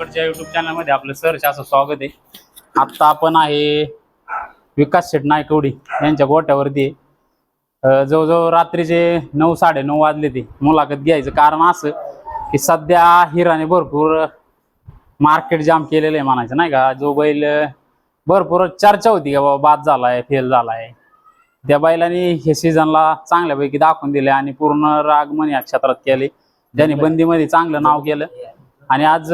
गावाकडच्या युट्यूब चॅनलमध्ये आपलं सरच असं स्वागत आहे. आत्ता आपण आहे विकास शेट नायकवडी यांच्या गोट्यावरती आहे. जवळजवळ रात्रीचे नऊ साडेनऊ वाजले ते. मुलाखत घ्यायचं कारण असं की सध्या हिराने भरपूर मार्केट जाम केलेलं आहे म्हणायचं नाही का? जो बैल भरपूर चर्चा होती का बाबा बाद झालाय फेल झालाय. त्या बैलांनी हे सीझनला चांगल्यापैकी दाखवून दिले आणि पूर्ण रागमन या क्षेत्रात केले. त्यांनी बंदीमध्ये चांगलं नाव केलं. आणि आज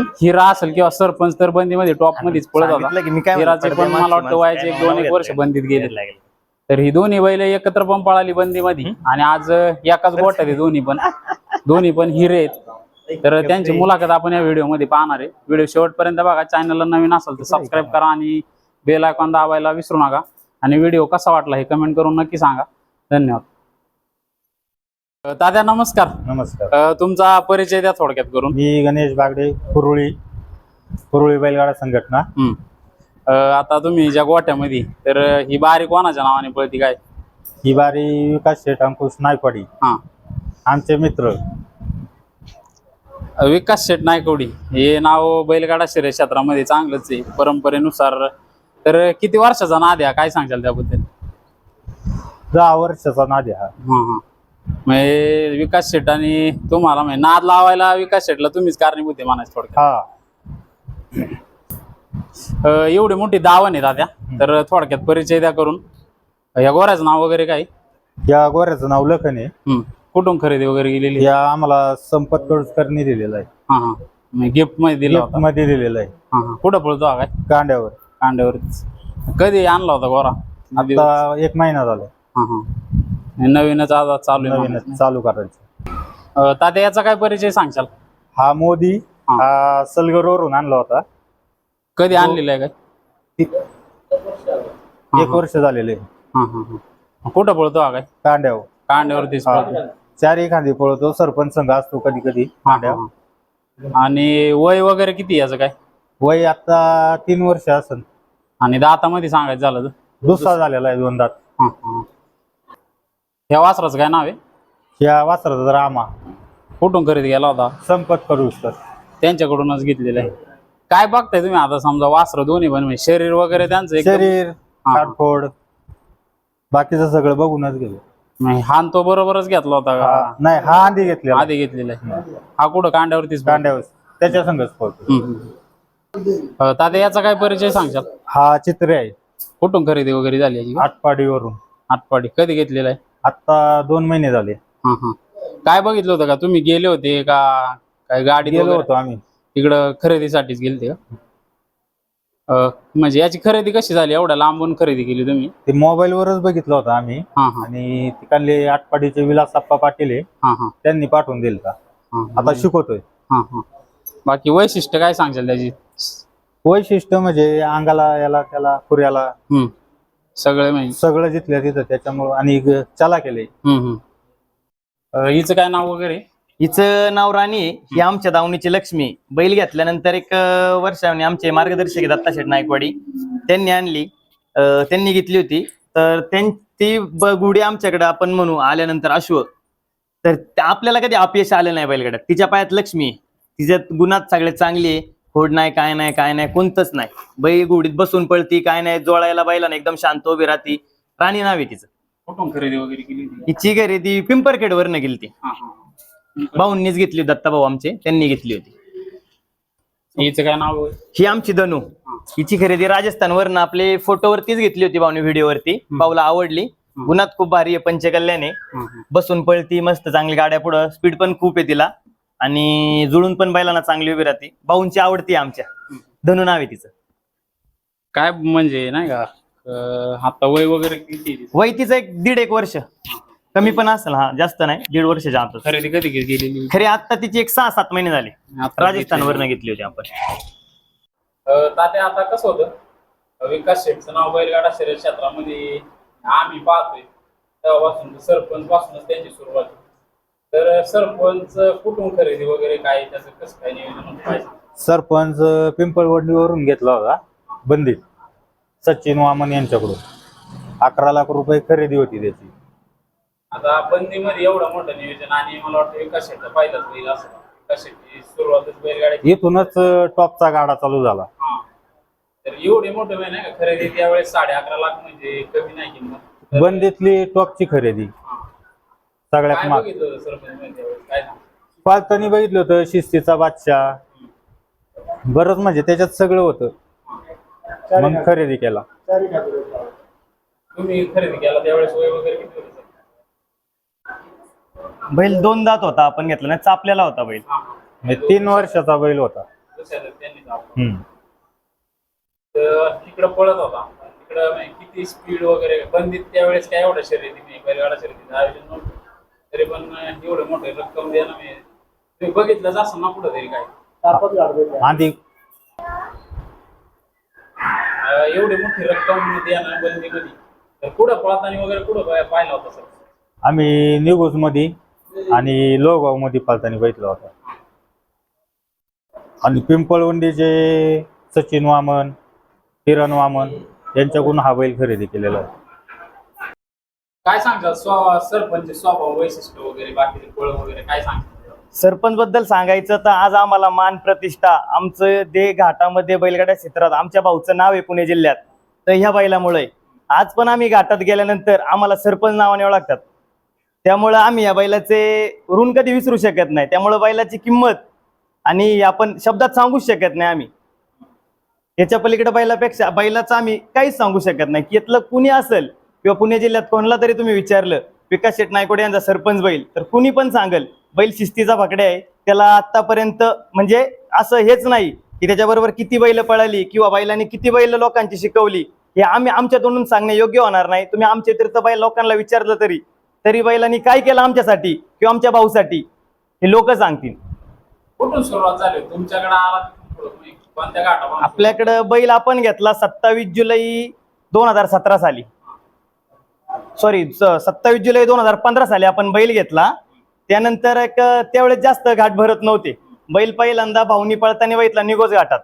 हिरा असेल किंवा सरपंच तर बंदीमध्ये टॉप मध्येच पळत सांगितलं की मी होता काय हिराचे म्हणतो, पण मला वाटतं व्हायचे एक दोन एक वर्ष बंदीत गेले. लागेल. तर ही दोन्ही बैल एकत्र पण पळाली बंदीमध्ये. आणि आज एकाच गोट्यात आहे दोन्ही पण. दोन्ही पण हिरे आहेत. तर त्यांची मुलाखत आपण या व्हिडिओमध्ये पाहणार आहे. व्हिडिओ शेवटपर्यंत बघा चॅनलला नवीन असेल तर सबस्क्राईब करा आणि बेल आयकॉन दाबायला विसरू नका. आणि व्हिडिओ कसा वाटला हे कमेंट करून नक्की सांगा. धन्यवाद. दादा नमस्कार. नमस्कार. अं, तुमचा परिचय द्या थोडक्यात करून. मी गणेश बागडे कुरुळी कुरुळी बैलगाडा संघटना. हम्म. अं, आता तुम्ही ज्या गोट्यामध्ये तर ही बारी कोणाच्या नावाने पळती काय? ही बारी विकास शेठ अंकुश नायकवाडी. हा. आमचे मित्र. विकास शेट नायकवडी हे नाव बैलगाडा शर्यत क्षेत्रामध्ये चांगलंच आहे परंपरेनुसार. तर किती वर्षाचा नाद आहे? हा? काय सांगशाल त्याबद्दल? दहा वर्षाचा नादी हा. हा हा. म्हणजे विकास शेट आणि तुम्हाला म्हणजे नाद लावायला विकास शेटला तुम्हीच कारणीभूत आहे म्हणायचं हा. एवढी मोठी दावण आहे दाद्या. तर थोडक्यात परिचय द्या करून. या गोऱ्याचं नाव वगैरे काय? या गोऱ्याचं नाव लखन आहे. हम्म. कुठून खरेदी वगैरे गेलेली या आम्हाला संपत तोडकरनी दिलेलं आहे. हा हा. गिफ्टमध्ये दिला होता. मध्ये दिलेलं आहे. हा हा. कुठं पळतो हा काय? कांड्यावर. कांड्यावरतीच कधी आणला होता गोरा? आता एक महिना झाला. हा हा. नवीनच आज चालू आहे नवीन चालू करायचं. अं, तात्या याचा काय परिचय सांगशाल? हा मोदी हा. हा सलगरवरून आणला होता. कधी आणलेला आहे काय? एक वर्ष झालेले हा हा हा. कुठं पळतो हा काय? कांड्यावर. कांड्यावरतीच हा. पळतो चार एखादी पळतो सरपंच संघ असतो कधी कधी हा, हा, हा. आणि वय वगैरे किती याचं काय? वय आता तीन वर्ष असेल आणि दातामध्ये सांगायचं झालं तर? दुसरा झालेला आहे दोन दात हा, हा. ह्या वासराचं काय नाव आहे? या वासराचा रामा. कुठून खरेदी केला होता? संपत करू सर त्यांच्याकडूनच घेतलेलं आहे. काय बघताय तुम्ही आता? समजा वासर दोन्ही पण म्हणजे शरीर वगैरे त्यांचं एकदम- शरीर हा. काटफोड बाकीचं सगळं बघूनच गेलो. म्हणजे हान तो बरोबरच घेतला होता का? नाही हा आधी घेतलेला. आधी घेतलेला आहे. हा कुठं? कांड्यावरतीच? कांड्यावर त्याच्या संघच पळतो तात्या याचा काय परिचय सांगशाल? हा चित्रे आहे. कुठून खरेदी वगैरे झाली याची? आटपाडीवरून. आटपाडी. कधी घेतलेला आहे? आता दोन महिने झाले. हा हा. काय बघितलं होतं का? तुम्ही गेले होते का? काय गाडी गेलो होतो आम्ही. तिकडं खरेदीसाठीच गेलते का? अं, म्हणजे याची खरेदी कशी झाली? एवढ्या लांबून खरेदी केली तुम्ही? ते मोबाईल वरच बघितलं होतं आम्ही. हा हा. आणि तिकडले आटपाडीचे विलासप्पा पाटील आहे हा हा. त्यांनी पाठवून दिलं का हा आता शिकवतोय. हा हा. बाकी वैशिष्ट्य काय सांगशाल त्याची? वैशिष्ट्य म्हणजे अंगाला याला त्याला खुऱ्याला. हम्म सगळे म्हणजे? सगळं जिथल्या तिथं त्याच्यामुळं आणि ग- चला केले. हम्म हम्म. अं, हिचं काय नाव वगैरे? हिचं नाव राणी आहे. ही आमच्या दावणीची लक्ष्मी आहे. बैल घेतल्यानंतर एक अं, वर्षाने आमचे मार्गदर्शक आहेत दत्ता शेठ नायकवाडी. त्यांनी आणली. अं, त्यांनी घेतली होती. तर त्यां- ती ब- गुढी आमच्याकडे आपण म्हणू आल्यानंतर अश्व. तर त्या- आपल्याला कधी अपयश आलं नाही बैलगाड्यात. तिच्या पायात लक्ष्मी आहे. तिच्यात गुणात सगळे चांगली आहे. खोड नाही काय नाही काय नाही कोणतंच नाही. बैल गुढीत बसून पळती काय नाही जोळायला बैलाने एकदम शांत उभी राहती. राणी नाव आहे तिचं. कुठून खरेदी वगैरे केली होती? हिची खरेदी पिंपरखेडवरनं गेली ती हा, हा. भाऊंनीच घेतली दत्ता भाऊ आमचे त्यांनी घेतली होती. हिचं काय नाव? ही आमची धनू. हिची खरेदी राजस्थानवरनं आपले फोटोवरतीच घेतली होती भाऊनी व्हिडिओवरती. भाऊला आवडली. गुणात खूप भारी आहे पंचकल्याने. हा, हा. बसून पळती मस्त चांगली गाड्या पुढं. स्पीड पण खूप आहे तिला. आणि जुळून पण बैलांना चांगली उभी राहते. भाऊंची आवडती आहे आमच्या. धनू नाव आहे तिचं. काय म्हणजे नाही का अं, आता वय वगैरे किती आहे तिचं? वय तिचं एक दीड एक वर्ष. कमी पण असेल हा जास्त नाही दीड वर्षाच्या आतच. खरेदी कधी केलेली खरी आता तिची एक सहा सात महिने झाले. आता राजस्थानवरनं घेतली होती आपण. अं, तात्या आता कसं होतं? विकास शेठचं नाव बैलगाडा शर्यत क्षेत्रामध्ये आम्ही पाहतोय. तेव्हापासून सरपंच पासूनच त्यांची सुरुवात. तर सरपंच कुठून खरेदी वगैरे काय त्याचं कसं काय नियोजन सांगता? सरपंच पिंपळवडीवरून घेतला होता बंदीत सचिन वामन यांच्याकडून. अकरा लाख रुपये खरेदी होती त्याची. आता बंदीमध्ये एवढं मोठं नियोजन आणि मला वाटतं विकास शेठचा पहिलाच बैल असं कशी सुरुवातच बैलगाडी इथूनच टॉपचा गाडा चालू झाला. तर एवढे मोठे नाही का? खरेदी त्यावेळेस साडे अकरा लाख म्हणजे कमी नाही किंमत. बंदीतली टॉपची खरेदी. सगळ्यात माग. पालतानी बघितलं होतं शिस्तीचा बादशाह. बरंच म्हणजे त्याच्यात सगळं होतं. मग खरेदी केला. तुम्ही खरेदी केला त्यावेळेस वय वगैरे किती होतं सर? बैल दोन दात होता आपण घेतला नाही चापलेला होता बैल. म्हणजे तीन वर्षाचा बैल होता. दुसऱ्या त्यांनी दाखवलं. हम्म. तर तिकडं पळत होता. तिकडं म्हणजे किती स्पीड वगैरे बंदीत त्यावेळेस काय एवढ्या शर्यती नाही बैलगाडा शर्यतीचं आयोजन नव्हतं. तरी पण एवढे मोठे रक्कम देणं म्हणजे तुम्ही बघितलंच असं ना कुठं तरी काय आधी अं, एवढी मोठी रक्कम देणं बंदीमध्ये. तर कुठं पळताना वगैरे कुठं पाय- पाहिला होता सर? आम्ही निगोजमध्ये आणि लोहगावमध्ये पालतानी बघितला होता. आणि पिंपळवंडीचे सचिन वामन किरण वामन यांच्याकडून हा बैल खरेदी केलेला आहे. काय सांगाल स्व सरपंच स्वभाव वैशिष्ट्य वगैरे बाकीचे फळ वगैरे काय सांगाल सरपंच बद्दल सांगायचं तर आज आम्हाला मान प्रतिष्ठा आमचं दे घाटामध्ये बैलगाड्या क्षेत्रात आमच्या भाऊचं नाव आहे पुणे जिल्ह्यात. तर ह्या बैलामुळे. आज पण आम्ही घाटात गेल्यानंतर आम्हाला सरपंच नावाने ओळखतात. त्यामुळं आम्ही या बैलाचे ऋण कधी विसरू शकत नाही. त्यामुळं बैलाची किंमत आणि आपण शब्दात सांगूच शकत नाही आम्ही. याच्या पलीकडे बैलापेक्षा बैलाचं आम्ही काहीच सांगू शकत नाही. की यातलं कुणी असेल किंवा पुणे जिल्ह्यात कोणाला तरी तुम्ही विचारलं विकास शेट नायकोडे यांचा सरपंच बैल तर कुणी पण सांगेल बैल शिस्तीचा फाकडे आहे त्याला आतापर्यंत म्हणजे असं हेच नाही की त्याच्याबरोबर किती बैल पळाली किंवा बैलांनी किती बैल लोकांची शिकवली हे आम्ही आमच्या तोंडून सांगणे योग्य होणार नाही. तुम्ही आमच्या तीर्थ बैल लोकांना विचारलं तरी तरी बैलांनी काय केलं आमच्यासाठी किंवा आमच्या भाऊसाठी हे लोक सांगतील. कुठून सुरुवात झाली? तुमच्याकडे म्हणजे आपल्याकडं बैल आपण घेतला सत्तावीस जुलै दोन हजार सतरा साली. सॉरी सत्तावीस जुलै दोन हजार पंधरा साली आपण बैल घेतला. त्यानंतर एक त्यावेळेस जास्त घाट भरत नव्हते. बैल पहिल्यांदा भाऊनी पळताना बघितला निगोज घाटात.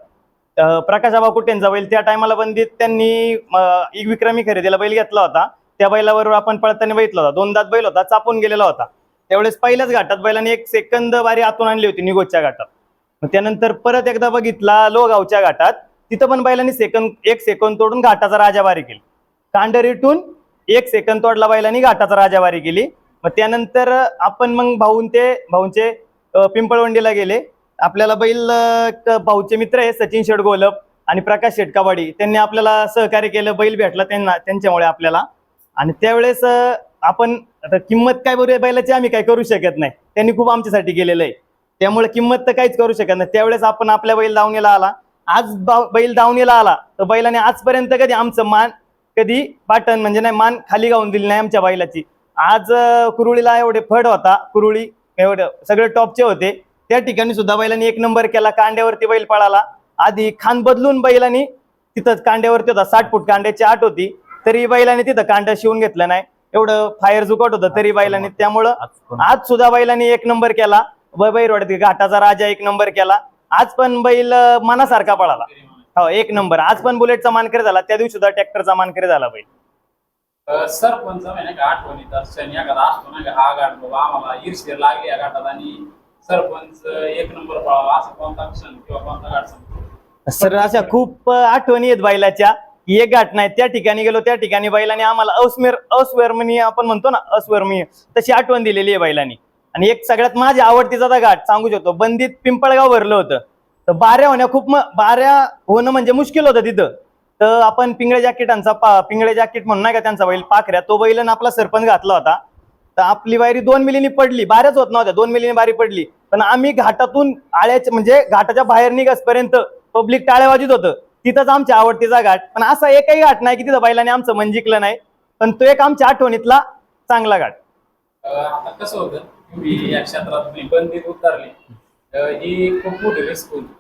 प्रकाशाबा कुटेंचा बैल त्या टायमाला बंदीत त्यांनी एक विक्रमी खरेदीला बैल घेतला होता. त्या बैलाबरोबर आपण पळताना बघितला होता. दोनदात बैल होता चापून गेलेला होता. त्यावेळेस पहिल्याच घाटात बैलाने एक सेकंद बारी आतून आणली होती निगोजच्या घाटात. त्यानंतर परत एकदा बघितला लोगावच्या घाटात. तिथं पण बैलांनी सेकंद एक सेकंद तोडून घाटाचा राजाबारी केली. कांडरीटून एक सेकंद तोडला बैलांनी घाटाचा राजावारी केली. मग त्यानंतर आपण मग भाऊन ते भाऊंचे पिंपळवंडीला गेले. आपल्याला बैल भाऊचे मित्र आहे सचिन शेटगोलप आणि प्रकाश शेट त्यांनी आपल्याला सहकार्य केलं बैल भेटला त्यांना त्यांच्यामुळे आपल्याला. आणि त्यावेळेस आपण आता किंमत काय बरोबर बैलाची आम्ही काय करू शकत नाही. त्यांनी खूप आमच्यासाठी केलेलं आहे. त्यामुळे किंमत तर काहीच करू शकत नाही. त्यावेळेस आपण आपल्या बैल दावणीला आला. आज बैल दावणीला आला. तर बैलाने आजपर्यंत कधी आमचं मान कधी पाटण म्हणजे नाही मान खाली गाऊन दिली नाही आमच्या बैलाची. आज कुरुळीला एवढे फड होता कुरुळी एवढं सगळे टॉपचे होते. त्या ठिकाणी सुद्धा बैलांनी एक नंबर केला कांड्यावरती बैल पळाला. आधी खान बदलून बैलांनी तिथंच कांड्यावरती होता साठ फूट कांड्याची आठ होती. तरी बैलांनी तिथं कांड्या शिवून घेतलं नाही. एवढं फायर जुकट होतं तरी बैलांनी. त्यामुळं आज सुद्धा बैलांनी एक नंबर केला. बैरवाड्यात घाटाचा राजा एक नंबर केला. आज पण बैल मनासारखा पळाला. हो एक नंबर. आज पण बुलेटचा मानकरी झाला त्या दिवशी सुद्धा ट्रॅक्टरचा मानकरी झाला बैल का आठवणीत क्षण एखादा असतो ना का हा घाट बाबा आम्हाला ईर्ष्य लागली या घाटात आणि सरपंच एक नंबर पळाला असं कोणता क्षण किंवा कोणता सांगतो सर अशा खूप आठवणी आहेत बैलाच्या एक घाट नाही त्या ठिकाणी गेलो त्या ठिकाणी बैलाने आम्हाला अस्मेर अस्वर्मनीय आपण म्हणतो ना अस्वर्मीय तशी आठवण दिलेली आहे बैलांनी. आणि एक सगळ्यात माझी आवडतीचा घाट सांगू शकतो बंदीत पिंपळगाव भरलं होतं. तर बाऱ्या होण्या खूप बाऱ्या होणं म्हणजे मुश्किल होतं तिथं. तर आपण पिंगळे जॅकेटांचा पा पिंगळे जॅकेट म्हणून नाही का त्यांचा बैल पाखऱ्या तो बैलानं आपला सरपंच घातला होता. तर आपली वायरी दोन मिलीनी पडली बाऱ्याच होत नव्हत्या दोन मिलीनी बारी पडली. पण आम्ही घाटातून आळ्याच्या म्हणजे घाटाच्या बाहेर निघासपर्यंत पब्लिक टाळ्या वाजत होतं. तिथंच आमच्या आवडतीचा घाट. पण असा एकही घाट नाही की तिथं बैलाने आमचं मन जिंकलं नाही. पण तो एक आमच्या आठवणीतला चांगला घाट. आता कसं होतं या क्षेत्रात उतरली. ही खूप मोठी रिस्क होती.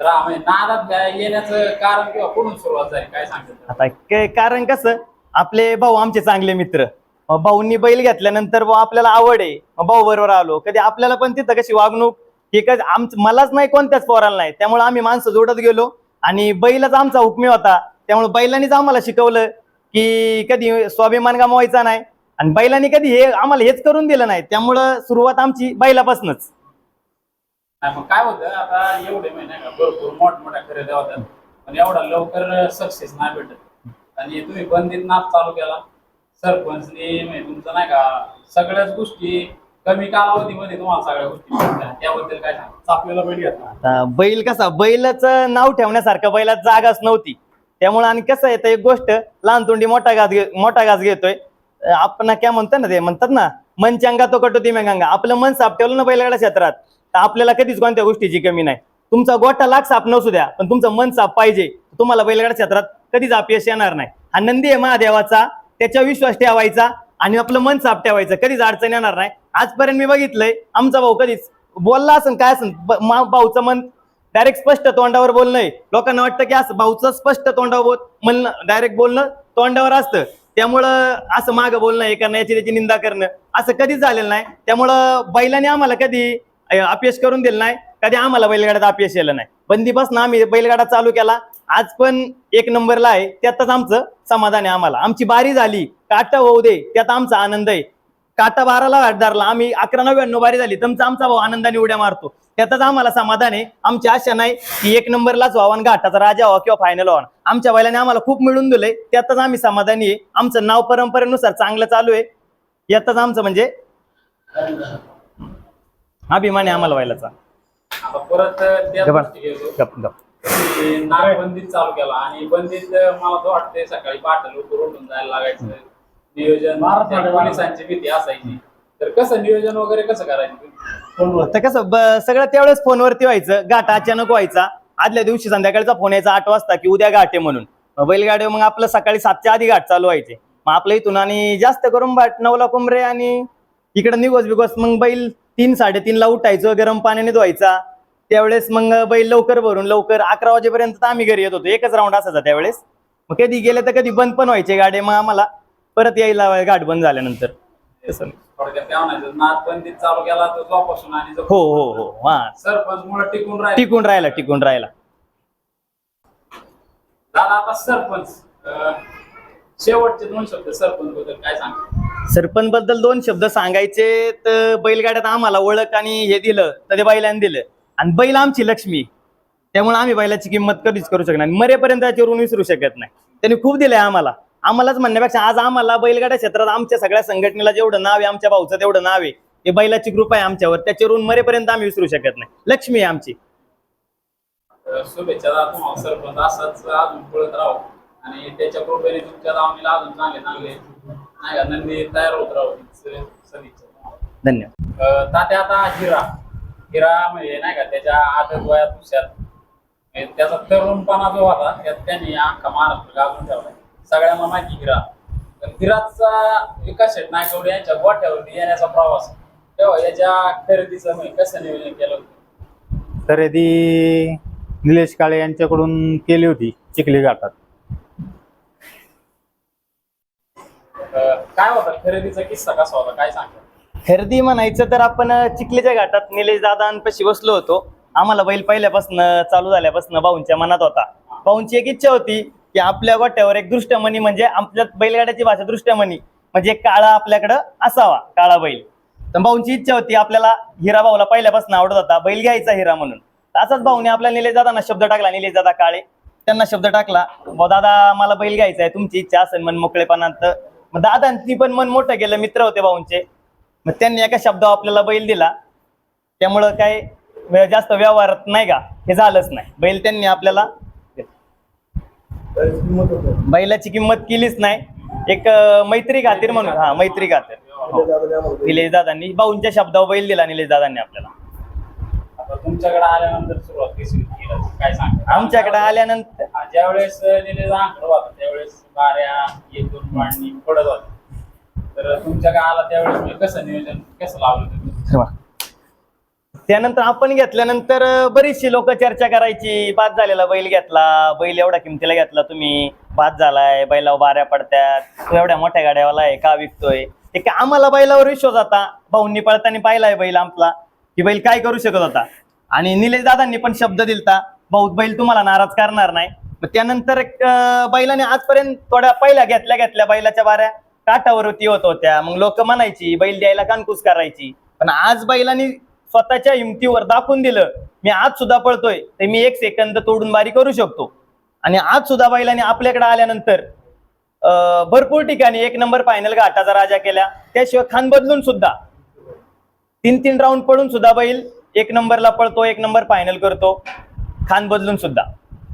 तर आम्ही नादात येण्याचं कारण किंवा कुठून सुरुवात झाली काय आता काय कारण कसं आपले भाऊ आमचे चांगले मित्र. मग भाऊंनी बैल घेतल्यानंतर भाऊ आपल्याला आवड आहे. मग भाऊ बरोबर आलो. कधी आपल्याला पण तिथं कशी वागणूक हे कधी आम मलाच नाही कोणत्याच पोराला नाही. त्यामुळे आम्ही माणसं जोडत गेलो. आणि बैलच आमचा हुकमी होता. त्यामुळे बैलांनीच आम्हाला शिकवलं की कधी स्वाभिमान गमावायचा नाही. आणि बैलांनी कधी हे आम्हाला हेच करून दिलं नाही. त्यामुळं सुरुवात आमची बैलापासूनच. मग काय होतं आता एवढे महिने का भरपूर मोठमोठ्या खरेदी होतात. पण एवढा लवकर सक्सेस नाही भेटत. आणि तुम्ही बंदीत नाच चालू केला. सरपंचने म्हणजे तुमचं नाही का सगळ्याच गोष्टी कमी कालावधीमध्ये तुम्हाला सगळ्या गोष्टी त्याबद्दल काय सांगा आपल्याला बैल घेतला. आता बैल कसा बैलाचं नाव ठेवण्यासारखं बैलात जागाच नव्हती. त्यामुळे आणि कसं येतं एक गोष्ट लहान तोंडी मोठा घास घे मोठा घास घेतोय. आपण काय म्हणतो ना ते म्हणतात ना मन चंगा तो कटोती गंगा आपलं मन साफ ठेवलं ना बैलगाड्या क्षेत्रात. तर आपल्याला कधीच कोणत्या गोष्टीची कमी नाही. तुमचा गोठा लाख साप नसू द्या पण तुमचं मन साप पाहिजे. तुम्हाला बैलगाड्या क्षेत्रात कधीच अपयश येणार नाही. हा नंदी आहे महादेवाचा त्याच्या विश्वास ठेवायचा आणि आपलं मन साप ठेवायचं. कधीच अडचण येणार नाही. आजपर्यंत मी बघितलंय आमचा भाऊ कधीच बोलला असन काय असन ब- मा- भाऊचं मन डायरेक्ट स्पष्ट तोंडावर बोलणं लोकांना वाटतं की असं भाऊचं स्पष्ट तोंडावर बोल म्हणणं डायरेक्ट बोलणं तोंडावर असतं. त्यामुळं असं मागं बोलणं हे करणं याची त्याची निंदा करणं असं कधीच झालेलं नाही. त्यामुळं बैलाने आम्हाला कधी अपयश करून दिलं नाही. कधी आम्हाला बैलगाड्यात अपयश येलं नाही. बंदीपासून आम्ही बैलगाडा चालू केला. आज पण एक नंबरला आहे. त्यातच आमचं समाधान आहे आम्हाला. आमची बारी झाली. काटा होऊ दे. त्यात आमचा आनंद आहे. काटा बाराला धरला. आम्ही अकरा नव्याण्णव बारी झाली. तुमचा आमचा भाऊ आनंदाने उड्या मारतो. त्यातच आम्हाला समाधान आहे. आमची आशा नाही की एक नंबरलाच व्हावा आणि घाटाचा राजा व्हावा किंवा फायनल व्हावा. आमच्या बैलाने आम्हाला खूप मिळून दिलंय. त्यातच आम्ही समाधानी आहे. आमचं नाव परंपरेनुसार चांगलं चालू आहे. यातच आमचं म्हणजे अभिमान आहे आम्हाला आता परत त्या गप्पा. गोष्टी घेतो गप गप की नाग बंदीत चालू केला आणि बंदीत मला तर वाटतंय सकाळी पहाटे लवकर उठून जायला लागायचं. नियोजन त्या पोलिसांची भीती असायची. तर कसं नियोजन वगैरे कसं करायचं? कसं ब- सगळं त्यावेळेस फोनवरती व्हायचं. घाट अचानक व्हायचा. आदल्या दिवशी संध्याकाळचा फोन यायचा आठ वाजता की उद्या घाट आहे म्हणून. मग बैलगाडी मग आपलं सकाळी सातच्या आधी घाट चालू व्हायचे. मग आपल्या इथून आणि जास्त करून बाट नवला कुंबरे आणि इकडे निघोस बिघोस मग बैल तीन साडेतीनला उठायचो गरम पाण्याने धुवायचा. त्यावेळेस मग बैल लवकर भरून लवकर अकरा वाजेपर्यंत तर आम्ही घरी येत होतो. एकच राऊंड असायचा त्यावेळेस. मग कधी गेले तर कधी बंद पण व्हायचे गाडी मग आम्हाला. परत यायला घाट बंद झाल्यानंतर. हो हो हो. हा. टिकून राहील. टिकून राहिला आता सरपंच शेवटचे दोन शब्द सरपंच बद्दल काय सांग सरपंच बद्दल दोन शब्द सांगायचे तर बैलगाड्यात आम्हाला ओळख आणि हे दिलं तर ते बैलाने दिलं. आणि बैल आमची लक्ष्मी. त्यामुळे आम्ही बैलाची किंमत कधीच करू शकणार मरेपर्यंत मरेपर्यंत ऋण विसरू शकत नाही. त्यांनी खूप दिलंय आम्हाला. आम्हालाच म्हणण्यापेक्षा आज आम्हाला बैलगाड्या क्षेत्रात आमच्या सगळ्या संघटनेला जेवढं नाव आहे आमच्या भाऊचं तेवढं नाव आहे. हे बैलाची कृपा आहे आमच्यावर. त्याच्यावरून मरेपर्यंत आम्ही विसरू शकत नाही. लक्ष्मी आहे आमची. शुभेच्छा सरपंच असंच अजून पळत राहू. आणि त्याच्या कृपेने तुमच्या अजून चांगले चांगले नाही तयार होत राहू सदिच्छा. धन्यवाद. तात्या आता हिरा. हिरा म्हणजे नाही का त्याच्या आदर वयात हुशार म्हणजे त्याचा तरुणपणा जो होता त्यात त्यांनी अख्खा महाराष्ट्र गाजून ठेवला सगळ्यांना माहिती हिरा. तर हिराचा विकास शेट नायकवडे यांच्या गोठ्यावरती येण्याचा प्रवास. तेव्हा याच्या खरेदीचं म्हणजे कसं नियोजन केलं होतं? खरेदी निलेश काळे यांच्याकडून केली होती चिखली घाटात अं, काय होता? खरेदीचा किस्सा कसा होता? काय सांगता? खरेदी म्हणायचं तर आपण चिखलीच्या घाटात निलेश दादांपाशी बसलो होतो. आम्हाला बैल पहिल्यापासून चालू झाल्यापासून भाऊंच्या मनात होता. भाऊंची एक इच्छा होती की आपल्या गोट्यावर एक दृष्टमणी म्हणजे आपल्या बैलगाड्याची भाषा दृष्टमणी म्हणजे काळा आपल्याकडं असावा काळा बैल. तर भाऊंची इच्छा होती आपल्याला हिरा भाऊला पहिल्यापासून आवडत होता बैल घ्यायचा हिरा म्हणून. असाच भाऊने आपल्या निलेश दादांना शब्द टाकला निलेश दादा काळे. त्यांना शब्द टाकला दादा मला बैल घ्यायचा आहे तुमची इच्छा असेल मन मोकळेपणात मग दादांनी पण मन मोठं केलं मित्र होते भाऊंचे. मग त्यांनी एका शब्दावर आपल्याला बैल दिला. त्यामुळं काय जास्त व्यवहारात नाही का? हे झालंच नाही. बैल त्यांनी आपल्याला बैलाची किंमत केलीच नाही. एक मैत्री खातीर म्हणून. हा मैत्री खातीर. हो. निलेश दादांनी भाऊंच्या शब्दावर बैल दिला निलेश दादांनी आपल्याला. आता तुमच्याकडे आल्यानंतर सुरुवात कशी हिराची? काय सांगता? आमच्याकडे आल्यानंतर ज्यावेळेस निलेश आंकड होता त्यावेळेस बाऱ्या एक दोन पाणी पडत होते. तर तुमच्याकडे आला त्यावेळेस? म्हणजे कसं नियोजन कसं लावलं तुम्ही? त्यानंतर आपण घेतल्यानंतर बरीचशी लोक चर्चा करायची. बाद झालेला बैल घेतला. बैल एवढ्या किमतीला घेतला तुम्ही. बाद झालाय. बैलावर बाऱ्या पडत्यात. तो एवढ्या मोठ्या गाड्यावाला आहे. का विकतोय? ते आम्हाला बैलावर विश्वास होता? भाऊंनी पळताना पाहिलाय बैल आमचा की बैल काय करू शकत होता? आणि निलेश दादांनी पण शब्द दिलता भाऊ बैल तुम्हाला नाराज करणार नाही. मग त्यानंतर बैलाने आजपर्यंत थोड्या पहिल्या घेतल्या घेतल्या बैलाच्या बाऱ्या. काठावरती होत होत्या. मग लोक म्हणायची बैल द्यायला कानकूस करायची. पण आज बैलांनी स्वतःच्या हिमतीवर दाखवून दिलं मी आज सुद्धा पळतोय तर मी एक सेकंद तोडून बारी करू शकतो. आणि आज सुद्धा बैलाने आपल्याकडे आल्यानंतर अं, भरपूर ठिकाणी एक नंबर फायनल घाटाचा राजा केल्या त्याशिवाय खान बदलून सुद्धा तीन तीन राऊंड पडून सुद्धा बैल एक नंबरला पळतो एक नंबर फायनल करतो. खान बदलून सुद्धा.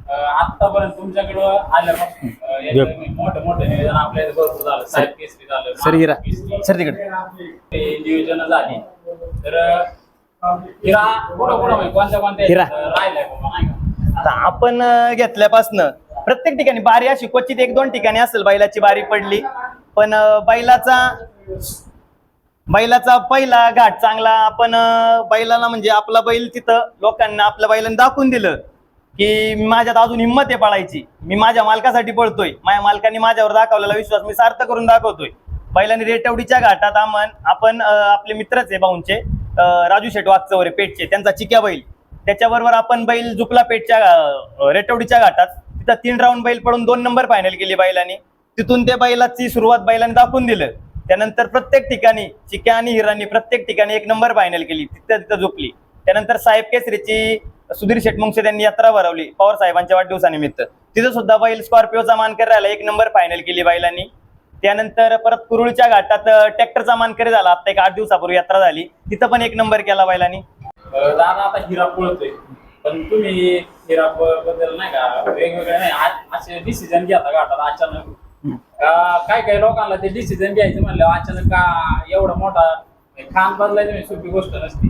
आतापर्यंत तुमच्याकडं आल्यापासून अं, याचं मोठं मोठं नियोजन आपल्या इथं भरपूर झालं. साहेब केसरी झालं सर हिरा केसरी. सर तिकडे. ते नियोजन झाली. तर अं, हिरा कुठं कुठं म्हणजे कोणत्या कोणत्या राहिलाय आपण घेतल्यापासनं प्रत्येक ठिकाणी बारी अशी क्वचित एक दोन ठिकाणी असेल बैलाची बारी पडली. पण बैलाचा बैलाचा पहिला घाट चांगला. आपण बैलाला म्हणजे आपला बैल तिथं लोकांना आपल्या बैलाने दाखवून दिलं की मी माझ्यात अजून हिंमत आहे पळायची. मी माझ्या मालकासाठी पळतोय. माझ्या मालकाने माझ्यावर दाखवलेला विश्वास मी सार्थ करून दाखवतोय. बैलांनी रेटवडीच्या घाटात आम्हाला आपण आपले मित्रच आहे भाऊंचे राजू शेट वागचवरे पेठचे त्यांचा चिक्या बैल. त्याच्याबरोबर आपण बैल जुकला पेठच्या रेटवडीच्या घाटात तिथं तीन राऊंड बैल पडून दोन नंबर फायनल केली बैलाने. तिथून त्या बैलाची सुरुवात बैलाने दाखवून दिलं. त्यानंतर प्रत्येक ठिकाणी चिक्या आणि हिरांनी प्रत्येक ठिकाणी एक नंबर फायनल केली. तिथं तिथं झोपली. त्यानंतर साहेब केसरीची सुधीर शेठ त्यांनी यात्रा भरवली पवार साहेबांच्या वाढदिवसानिमित्त. तिथं सुद्धा बैल स्कॉर्पिओचा मानकर राहिला. एक नंबर फायनल केली बैलांनी. त्यानंतर परत कुरुळच्या घाटात ट्रॅक्टरचा मानकरी झाला. आता एक आठ दिवसापूर्वी यात्रा झाली. तिथं पण एक नंबर केला बैलांनी. दादा आता हिरा पळतोय. पण तुम्ही हिरा बद्दल नाही का वेगवेगळे नाही. असे डिसिजन घेता घाटात अचानक काय काय लोकांना ते डिसिजन घ्यायचं म्हणलं अचानक का एवढा मोठा खान बदलायचं म्हणजे सोपी गोष्ट नसते.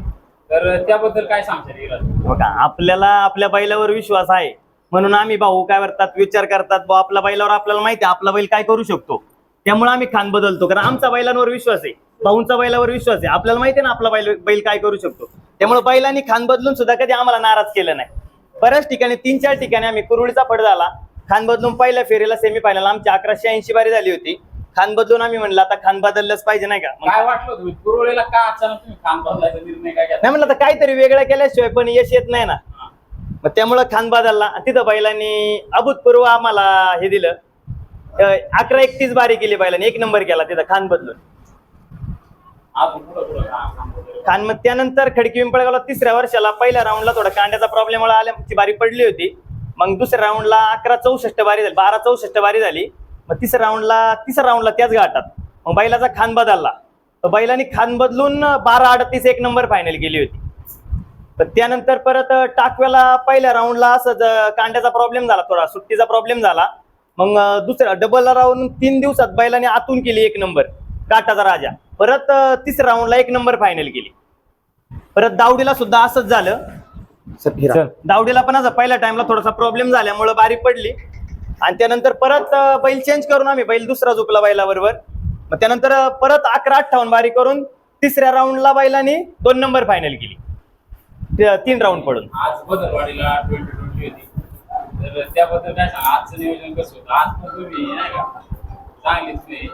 तर त्याबद्दल काय सांगता बघा आपल्याला आपल्या बैलावर विश्वास आहे. म्हणून आम्ही भाऊ काय करतात विचार करतात भाऊ आपल्या बैलावर आपल्याला माहिती आहे आपला बैल काय करू शकतो. त्यामुळे आम्ही खान बदलतो कारण आमचा बैलांवर विश्वास आहे. भाऊंचा बैलावर विश्वास आहे. आपल्याला माहिती आहे ना आपला बैल बैल काय करू शकतो. त्यामुळे बैलांनी खान बदलून सुद्धा कधी आम्हाला नाराज केलं नाही. बऱ्याच ठिकाणी तीन चार ठिकाणी आम्ही कुरुळीचा फड झाला. खान बदलून पहिल्या फेरीला सेमीफायनल आमची अकराशे ऐंशी बारी झाली होती. खान बदलून आम्ही म्हणलं आता खान बदललंच पाहिजे नाही का? काय वाटलं तुम्ही पुरवळीला का अचानक तुम्ही खान बदलायचा निर्णय काय घेतला? नाही म्हणलं आता काहीतरी वेगळं केल्याशिवाय पण यश येत नाही ना. मग त्यामुळं खान बदलला. आणि तिथं बैलांनी अभूतपूर्व आम्हाला हे दिलं. अं, अकरा एकतीस बारी केली बैलांनी. एक नंबर केला तिथं खान बदलून. अजून पुढं पुढं. खा- खान. खान मग त्यानंतर खडकी पिंपळगावला तिसऱ्या वर्षाला पहिल्या राऊंडला थोडा कांड्याचा प्रॉब्लेम आल्या ती बारी पडली होती. मग दुसऱ्या राऊंडला अकरा चौसष्ट बारी झाली बारा चौसष्ट बारी झाली. मग तिसऱ्या राऊंडला तिसऱ्या राऊंडला त्याच घाटात मग बैलाचा खान बदलला. तर बैलांनी खान बदलून बारा अडतीस एक नंबर फायनल केली होती. तर त्यानंतर परत टाकव्याला पहिल्या राऊंडला असंच कांड्याचा प्रॉब्लेम झाला थोडा सुट्टीचा प्रॉब्लेम झाला. मग दुसऱ्या डबल राऊंड तीन दिवसात बैलाने आतून केली एक नंबर काटाचा राजा. परत तिसऱ्या राऊंडला एक नंबर फायनल केली. परत दावडीला सुद्धा असंच झालं. दावडीला पण असं पहिल्या टाइमला थोडासा प्रॉब्लेम झाल्यामुळे बारी पडली. आणि त्यानंतर परत अं, बैल चेंज करून आम्ही बैल दुसरा झोपला बैलाबरोबर मग त्यानंतर अं, परत अकरा अठ्ठावन्न बारी करून तिसऱ्या राऊंडला बैलांनी दोन नंबर फायनल केली. ते- तीन राऊंड पडून. आज बदलवाडीला ट्वेंटी ट्वेंटी होती. तर त्याबद्दल काय सांगा? आजचं नियोजन कसं होतं? आज पण तुम्ही नाही का? चांगलीच नाही.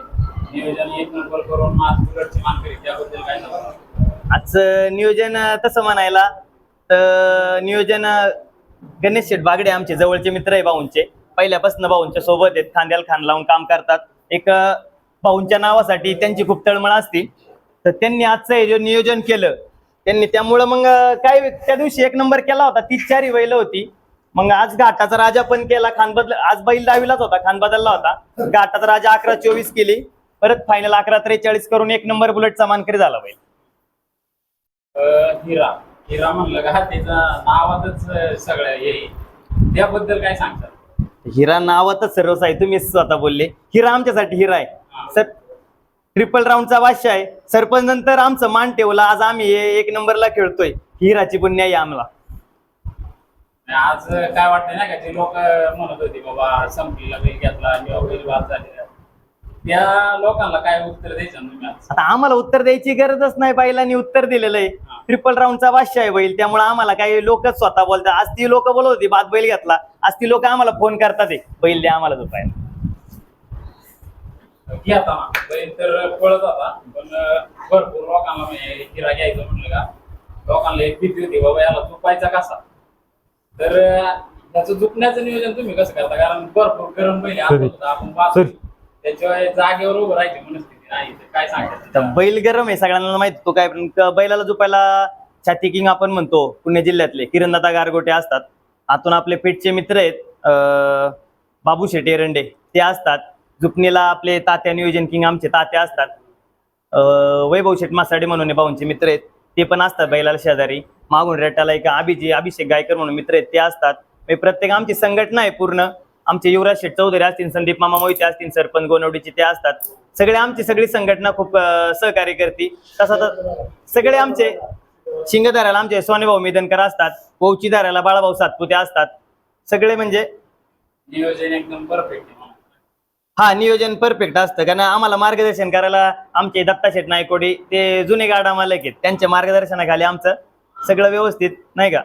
नियोजन एक नंबर करून आज बुलेटची मानकरी त्याबद्दल काय सांगा? आजचं नियोजन अं, तसं म्हणायला तर नियोजन गणेश शेठ बागडे आमचे जवळचे मित्र आहे भाऊंचे. पहिल्यापासून भाऊंच्या सोबत आहेत खांद्याला खांद लावून काम करतात. एक भाऊंच्या नावासाठी त्यांची खूप तळमळ असती. तर त्यांनी आजचं हे जे नियोजन केलं त्यांनी त्यामुळं मग काय त्या दिवशी एक नंबर केला होता तीच चारी बैल होती. मग आज घाटाचा राजा पण केला खान बदल आज बैल दहावीलाच होता खान बदलला होता. घाटाचा राजा अकरा चोवीस केली परत फायनल अकरा त्रेचाळीस करून एक नंबर बुलेटचा मानकरी झाला बैल. हिरा. हिरा म्हणलं का त्याचं नावातच सगळं हे. त्याबद्दल काय सांगतात हिरा नावातच सर्वच आहे तुम्ही स्वतः बोलले. हिरा आमच्यासाठी हिरा आहे. सर ट्रिपल राऊंडचा बादशाह आहे. सरपंच नंतर आमचं मान ठेवला. आज आम्ही हे एक नंबरला खेळतोय. हिराची पुण्य आहे आम्हाला. आणि आज काय वाटतंय ना का ते लोक म्हणत होते बाबा संपलेला बैल घेतला किंवा बैल बाद झालेला. त्या लोकांना काय उत्तर द्यायचं तुम्ही आज? आता आम्हाला उत्तर द्यायची गरजच नाही बैलांनी उत्तर दिलेलं आहे. ट्रिपल राऊंडचा बादशाह आहे बैल त्यामुळे आम्हाला काही लोकच स्वतः बोलतात. आज ती लोक बोलत होती बाद बैल घेतला. आज ती लोक आम्हाला फोन करतात आहे, बैल द्या आम्हाला झोपायला. ना बैल तर पळत होता पण अं, भरपूर लोकांना म्हणजे हिरा घ्यायचं म्हटलं का? लोकांना एक भीती होती बाबा याला चुपायचा कसा? तर अं, त्याचं चुकण्याचं नियोजन तुम्ही कसं करता? कारण भरपूर गरम बैल आहे. आता आपण. त्याच्यावर जागेवर उभं राहायची मनस्थिती नाही तर काय तर बैल गरम आहे सगळ्यांना माहिती तो काय पण क- बैलाला झोपायला छाती किंग आपण म्हणतो पुणे जिल्ह्यातले. किरणदादा गारगोटे असतात. आतून आपले पेठचे मित्र आहेत अं, बाबू शेटे एरंडे. ते असतात. झुपणीला आपले तात्या नियोजन किंग आमचे तात्या असतात. अं, वैभव शेठ मासाडे म्हणून हे भाऊंचे मित्र आहेत. ते पण असतात बैलाला शेजारी. मागून रेटाला एक अभिजी अभिषेक गायकर म्हणून मित्र आहेत ते असतात. म्हणजे प्रत्येक आमची संघटना आहे पूर्ण. आमचे युवराज शेठ चौधरी असतील संदीप मामा मोहिते असतील सरपंच गोनवडीचे ते असतात सगळे आमची सगळी संघटना खूप सहकार्य करते. तसा तर सगळे आमचे शिंगधाऱ्याला आमचे सोनेभाऊ मिदनकर असतात धाऱ्याला बाळाभाऊ सातपुते असतात. सगळे म्हणजे नियोजन एकदम परफेक्ट हा नियोजन परफेक्ट असतं. कारण आम्हाला मार्गदर्शन करायला आमचे दत्ता शेठ नायकोडी ते जुने गाडा मालक आहेत. त्यांच्या मार्गदर्शनाखाली आमचं सगळं व्यवस्थित नाही का.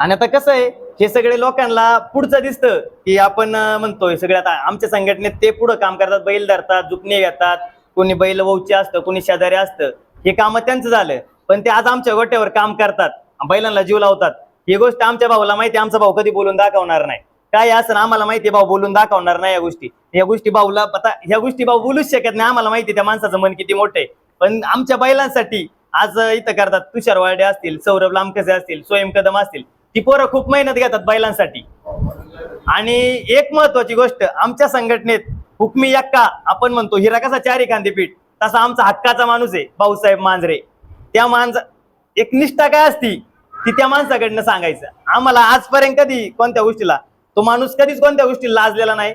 आणि आता कसं आहे हे सगळे लोकांना पुढचं दिसतं की आपण म्हणतोय सगळ्यात आता आमच्या संघटनेत ते पुढं काम करतात बैल धरतात जुकणे घेतात कोणी बैल वौचे असतं कोणी शेजारी असतं. हे काम त्यांचं झालं पण ते आज आमच्या गोट्यावर काम करतात बैलांना जीव लावतात. ही गोष्ट आमच्या भाऊला माहिती आमचा भाऊ कधी बोलून दाखवणार नाही. काय असं आम्हाला माहिती भाऊ बोलून दाखवणार नाही या गोष्टी. या गोष्टी भाऊला आता ह्या गोष्टी भाऊ बोलूच शकत नाही आम्हाला माहिती आहे त्या माणसाचं मन किती मोठं आहे. पण आमच्या बैलांसाठी आज इथं करतात तुषार वाडे असतील सौरभ लांबकसे असतील स्वयं कदम असतील ती पोरं खूप मेहनत घेतात बैलांसाठी. आणि एक महत्वाची गोष्ट आमच्या संघटनेत हुकमी यक्का आपण म्हणतो हिरा कसा चारी खांदेपीठ तसा आमचा हक्काचा माणूस आहे भाऊसाहेब मांजरे. त्या माणसा एक निष्ठा काय असती ती त्या माणसाकडनं सांगायचं. आम्हाला आजपर्यंत कधी कोणत्या गोष्टीला तो माणूस कधीच कोणत्या गोष्टीला लाजलेला नाही.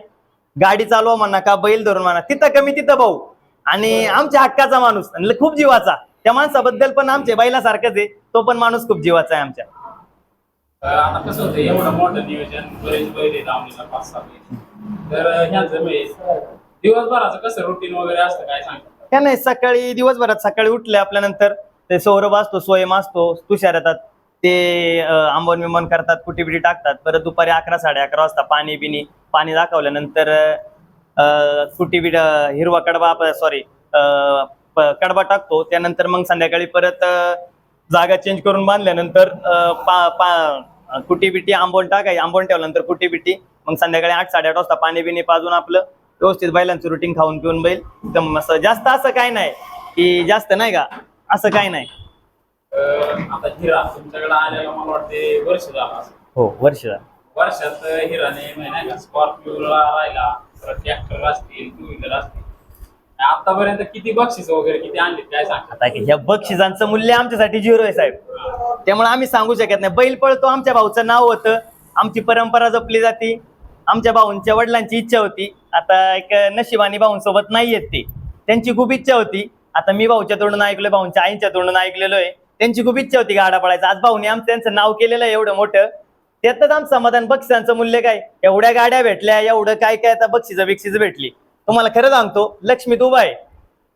गाडी चालवा म्हणा का बैल धरून म्हणा तिथं कमी तिथं भाऊ. आणि आमच्या हक्काचा माणूस आणि खूप जीवाचा. त्या माणसाबद्दल पण आमच्या बैलासारखंच आहे तो पण माणूस खूप जीवाचा आहे आमच्या. आता कसं होतं एवढं मोठं नियोजन बरेच बैल लावणीला पाच सहा तर ह्यांचं म्हणजे दिवसभराचं कसं रुटीन वगैरे असतं काय सांगतो काय नाही सकाळी दिवसभरात सकाळी उठले आपल्यानंतर ते सौरभ असतो स्वयं असतो तुषार येतात. ते अं, आंबवण विमान करतात कुटी बिटी टाकतात. परत दुपारी अकरा साडे अकरा वाजता पाणी बिनी पाणी दाखवल्यानंतर अं, कुटी बिट हिरवा कडबा सॉरी कडबा टाकतो. त्यानंतर मग संध्याकाळी परत जागा चेंज करून बांधल्यानंतर अं, पा पा कुटी बिटी आंबवण टाकाय आंबवण ठेवल्यानंतर कुटी बिटी मग संध्याकाळी आठ साडेआठ वाजता पाणी बिनी पाजून आपलं व्यवस्थित बैलांचं रुटीन खाऊन पिऊन बैल. एकदम असं जास्त असं काय नाही की जास्त नाही का? असं काय नाही. अं, आता हिरा तुमच्याकडे आलेला मला वाटते वर्ष झालं असं हो वर्ष झालं. वर्षात हिराने नाही का स्कॉर्पिओला राहिला ट्रॅक्टर असतील टू व्हीलर असतील. आतापर्यंत किती बक्षीस वगैरे किती आणली काय सांगता? आता की ह्या बक्षिसांचं मूल्य आमच्यासाठी झिरो आहे साहेब. त्यामुळे आम्ही सांगू शकत नाही. बैल पळतो आमच्या भाऊचं नाव होतं. आमची परंपरा जपली जाते. आमच्या भाऊंच्या वडिलांची इच्छा होती. आता एक नशिबानी भाऊंसोबत नाही येत ते. त्यांची खूप इच्छा होती. आता मी भाऊच्या तोंडून ऐकलोय भाऊंच्या आईच्या तोंडून ऐकलेलो आहे त्यांची खूप इच्छा होती गाडा पडायचा आज भाऊने आमचं त्यांचं नाव केलेलं आहे एवढं मोठं. त्यातच आमचं समाधान बक्षिसांचं मूल्य काय? एवढ्या गाड्या भेटल्या एवढं काय काय आता बक्षिसं बिक्षिस भेटली. तुम्हाला खरं सांगतो लक्ष्मी उभा आहे.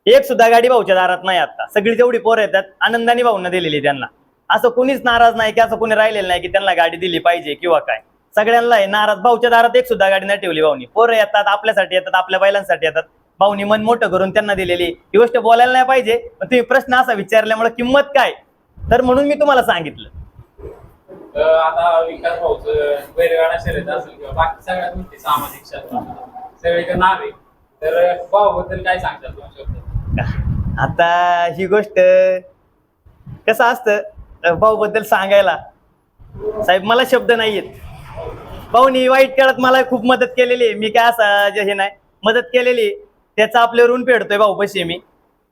एक सुद्धा गाडी भाऊच्या दारात नाही आता. सगळी जेवढी पोरं येतात आनंदाने भाऊंना दिलेली त्यांना. असं कोणीच नाराज नाही की असं कोणी राहिलेलं नाही की त्यांना गाडी दिली पाहिजे किंवा काय. सगळ्यांना आहे नाराज. भाऊच्या दारात एक सुद्धा गाडी नाही ठेवली भाऊनी. पोरं येतात आपल्यासाठी येतात आपल्या बैलांसाठी येतात. भाऊनी मन मोठं करून त्यांना दिलेली ही गोष्ट बोलायला नाही पाहिजे पण तुम्ही प्रश्न असा विचारल्यामुळे किंमत काय? तर म्हणून मी तुम्हाला सांगितलं. आता विकास भाऊचं बैलगाडा शर्यत असेल किंवा बाकी सगळ्या गोष्टी सामाजिक क्षेत्रात सगळीकडे नाव. आहे तर भाऊबद्दल काय सांगतात दोन शब्द आता ही गोष्ट कसं असतं भाऊ बद्दल सांगायला. साहेब मला शब्द नाही आहेत भाऊनी वाईट काळात मला खूप मदत केलेली आहे. मी काय असं जे हे नाही मदत केलेली. त्याचा आपले ऋण फेडतोय भाऊ पशी मी.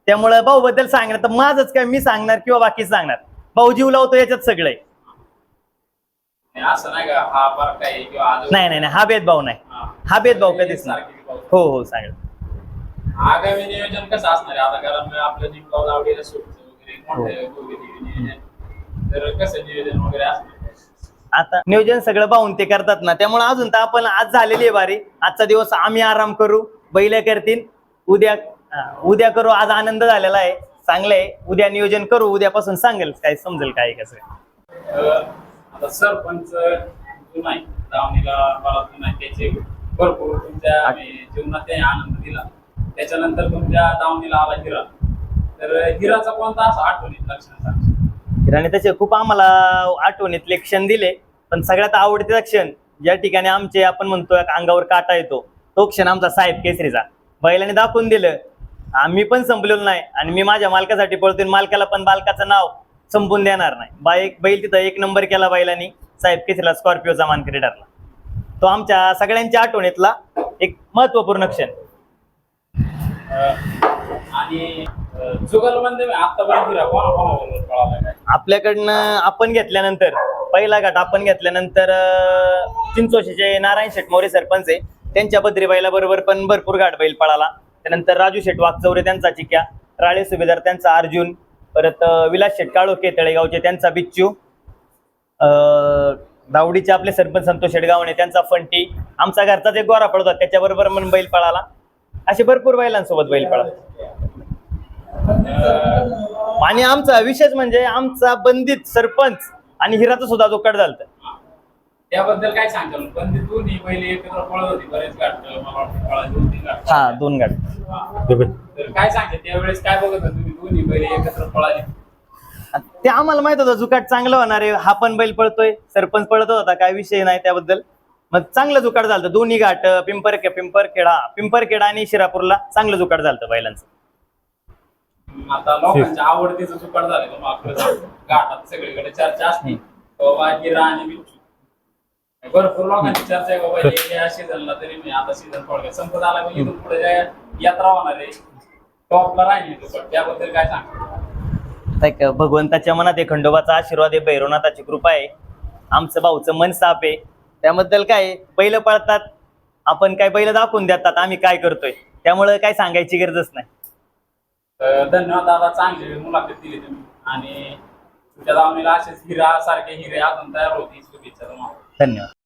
त्यामुळं भाऊ बद्दल सांगणार तर माझंच काय मी सांगणार किंवा बाकी सांगणार? भाऊ जीव लावतो याच्यात सगळं. आहे. असं नाही हा नाही हा भेदभाव नाही. हा. भेदभाव कधीच नाही. हो हो सांगेल आगामी नियोजन कसं असणार आहे? आता कारण आपलं वगैरे मोठे वगैरे नियोजन. तर कसं नियोजन वगैरे असणार? आता नियोजन सगळं पाहून ते करतात ना त्यामुळे अजून तर आपण आज झालेली आहे बारी. आजचा दिवस आम्ही आराम करू बैल करतील. उद्या हा, उद्या करू आज आनंद झालेला आहे. चांगलं आहे. उद्या नियोजन करू उद्यापासून सांगेल काय समजेल काय कसं अं, आता सरपंच दावणीला बराच आहे त्याचे भरपूर तुमच्या आम्ही जीवनात आनंद दिला. त्याच्यानंतर तुमच्या दावणीला आला हिरा. तर हिराचा कोणता असा आठवणीत लक्षण सांगतो हिराने त्याचे खूप आम्हाला आठवणीतले क्षण दिले पण सगळ्यात आवडतीचा क्षण ज्या ठिकाणी आमचे आपण म्हणतो एक अंगावर काटा येतो. तो क्षण आमचा साहेब केसरीचा. बैलाने दाखवून दिलं आम्ही पण संपलेलो नाही आणि मी माझ्या मालकासाठी पळतोय आणि मालकाला पण मालकाचं नाव संपून देणार नाही. बाईक बैल तिथं एक नंबर केला बैलांनी. साहेब केसरीला स्कॉर्पिओचा मानकरी ठरला. तो आमच्या सगळ्यांच्या आठवणीतला एक महत्त्वपूर्ण क्षण. आणि आपल्याकडनं आपण घेतल्यानंतर पहिला गट आपण घेतल्यानंतर चिंचोशीचे नारायण शेठ मोरे सरपंच आहे. त्यांच्या बद्री बैला बरोबर पण भरपूर गाठ बैल पळाला. त्यानंतर राजू शेठ वागचौरे त्यांचा चिक्या राळे सुभेदार त्यांचा अर्जुन परत विलास शेठ काळोखे तळेगावचे त्यांचा बिच्चू अं, दावडीचे आपले सरपंच संतोष शेडगावणे त्यांचा फंटी. आमचा घरचाच एक गोरा पडतो त्याच्याबरोबर पण बैल पळाला. असे भरपूर बैलांसोबत बैल पळाला. आणि आमचा विशेष म्हणजे आमचा बंदित सरपंच आणि हिराचं सुद्धा जोकाट झालत. त्याबद्दल काय सांगाल? पण ते दोन्ही पहिले एकत्र पळत होती बरेच गाठ मला वाटतं पळाली दोन तीन गाठ. हा दोन. तर काय सांगते त्यावेळेस काय बघत होता तुम्ही? दोन्ही पहिले एकत्र पळाली. ते आम्हाला माहीत होतं जुकाट चांगलं होणार आहे. हा पण बैल पळतोय सरपंच पळत होता काय विषय नाही त्याबद्दल. मग चांगलं जुकाट झालं दोन्ही घाट पिंपर पिंपरखेडा पिंपरखेडा आणि शिरापूरला चांगलं जुकाट झालं बैलांचं. आता लोकांच्या आवडतीचं झालं आपलं घाटात सगळीकडे चर्चा असते. बाबा गिरा आणि भरपूर लोकांची चर्चा आहे बाबा या सीझनला तरी मी आता सीझन संपत आला म्हणजे पुढे यात्रा होणार आहे टॉपला राहिली त्याबद्दल काय सांग एक भगवंताच्या मनात आहे खंडोबाचा आशीर्वाद आहे भैरवनाथाची कृपा आहे. आमचं भाऊचं मन साफ आहे. त्याबद्दल काय बैल पळतात. आपण काय बैल दाखवून देतात आम्ही काय करतोय? त्यामुळे काय सांगायची गरजच नाही. तर धन्यवाद दादा चांगली मुलाखत दिली तुम्ही. आणि तुमच्या दावणीला असेच हिरा सारखे हिरे अजून तयार होती शुभेच्छा धन्यवाद.